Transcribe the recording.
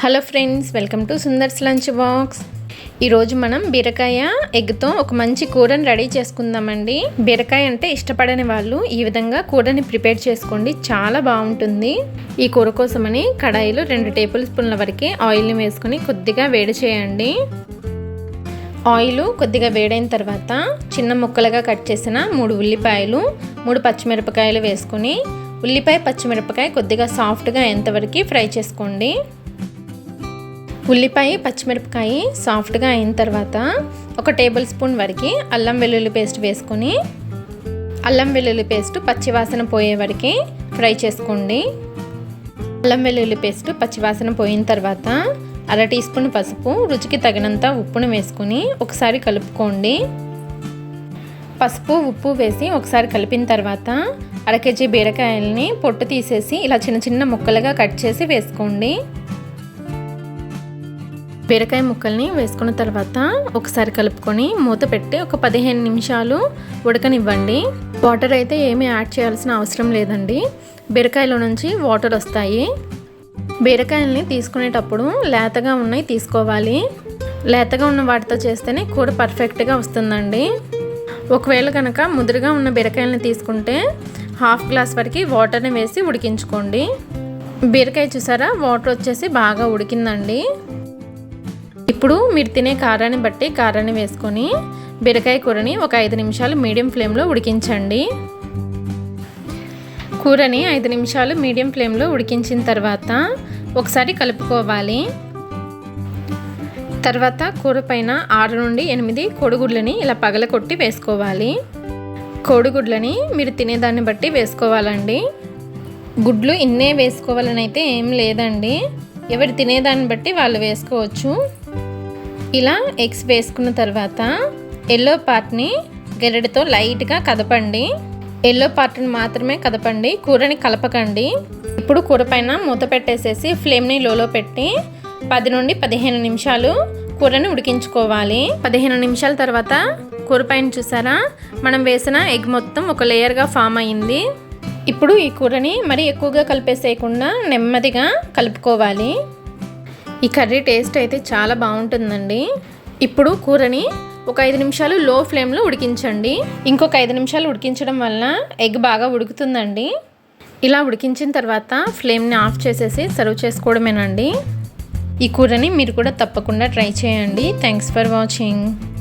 Hello friends welcome to Sundar's lunch box ఈరోజు మనం బీరకాయ ఎగ్తో ఒక మంచి కూరని రెడీ చేసుకుందామండి. బీరకాయ అంటే ఇష్టపడని వాళ్ళు ఈ విధంగా కూరని ప్రిపేర్ చేసుకోండి. చాలా బాగుంటుంది. ఈ కూర కోసమని కడాయిలో రెండు టేబుల్ స్పూన్ల వరకు ఆయిల్ని వేసుకొని కొద్దిగా వేడి చేయండి. ఆయిల్ కొద్దిగా వేడైన తర్వాత చిన్న ముక్కలుగా కట్ చేసిన మూడు ఉల్లిపాయలు మూడు పచ్చిమిరపకాయలు వేసుకొని ఉల్లిపాయ పచ్చిమిరపకాయ కొద్దిగా సాఫ్ట్గా ఎంతవరకు ఫ్రై చేసుకోండి. ఉల్లిపాయ పచ్చిమిరపకాయ సాఫ్ట్గా అయిన తర్వాత ఒక టేబుల్ స్పూన్ వరకు అల్లం వెల్లుల్లి పేస్ట్ వేసుకొని అల్లం వెల్లుల్లి పేస్ట్ పచ్చివాసన పోయే వరకు ఫ్రై చేసుకోండి. అల్లం వెల్లుల్లి పేస్ట్ పచ్చివాసన పోయిన తర్వాత అర టీ స్పూన్ పసుపు రుచికి తగినంత ఉప్పును వేసుకొని ఒకసారి కలుపుకోండి. పసుపు ఉప్పు వేసి ఒకసారి కలిపిన తర్వాత అర కేజీ బీరకాయలని పొట్టు తీసేసి ఇలా చిన్న చిన్న ముక్కలుగా కట్ చేసి వేసుకోండి. బీరకాయ ముక్కల్ని వేసుకున్న తర్వాత ఒకసారి కలుపుకొని మూత పెట్టి ఒక పదిహేను నిమిషాలు ఉడకనివ్వండి. వాటర్ అయితే ఏమీ యాడ్ చేయాల్సిన అవసరం లేదండి. బీరకాయలో నుంచి వాటర్ వస్తాయి. బీరకాయల్ని తీసుకునేటప్పుడు లేతగా ఉన్నాయి తీసుకోవాలి. లేతగా ఉన్న వాటితో చేస్తేనే కూర పర్ఫెక్ట్గా వస్తుందండి. ఒకవేళ కనుక ముదురుగా ఉన్న బీరకాయలని తీసుకుంటే హాఫ్ గ్లాస్ వరకు వాటర్ని వేసి ఉడికించుకోండి. బీరకాయ చూసారా? వాటర్ వచ్చేసి బాగా ఉడికిందండి. ఇప్పుడు మీరు తినే కారాన్ని బట్టి కారాన్ని వేసుకొని బీరకాయ కూరని ఒక ఐదు నిమిషాలు మీడియం ఫ్లేమ్లో ఉడికించండి. కూరని ఐదు నిమిషాలు మీడియం ఫ్లేమ్లో ఉడికించిన తర్వాత ఒకసారి కలుపుకోవాలి. తర్వాత కూర పైన ఆరు నుండి ఎనిమిది కోడిగుడ్లని ఇలా పగలకొట్టి వేసుకోవాలి. కోడిగుడ్లని మీరు తినేదాన్ని బట్టి వేసుకోవాలండి. గుడ్లు ఇన్నే వేసుకోవాలని అయితే ఏం లేదండి. ఎవరు తినేదాన్ని బట్టి వాళ్ళు వేసుకోవచ్చు. ఇలా ఎగ్స్ వేసుకున్న తర్వాత ఎల్లో పార్ట్ని గెరడితో లైట్గా కదపండి. ఎల్లో పార్ట్ని మాత్రమే కదపండి. కూరని కలపకండి. ఇప్పుడు కూర పైన మూత పెట్టేసేసి ఫ్లేమ్ని లోలో పెట్టి పది నుండి పదిహేను నిమిషాలు కూరని ఉడికించుకోవాలి. పదిహేను నిమిషాల తర్వాత కూర పైన చూసారా? మనం వేసిన ఎగ్ మొత్తం ఒక లేయర్గా ఫామ్ అయింది. ఇప్పుడు ఈ కూరని మరి ఎక్కువగా కలిపేసేయకుండా నెమ్మదిగా కలుపుకోవాలి. ఈ కర్రీ టేస్ట్ అయితే చాలా బాగుంటుందండి. ఇప్పుడు కూరని ఒక ఐదు నిమిషాలు లో ఫ్లేమ్లో ఉడికించండి. ఇంకొక ఐదు నిమిషాలు ఉడికించడం వలన ఎగ్ బాగా ఉడుకుతుందండి. ఇలా ఉడికించిన తర్వాత ఫ్లేమ్ని ఆఫ్ చేసేసి సర్వ్ చేసుకోవడమేనండి. ఈ కూరని మీరు కూడా తప్పకుండా ట్రై చేయండి. Thanks for watching.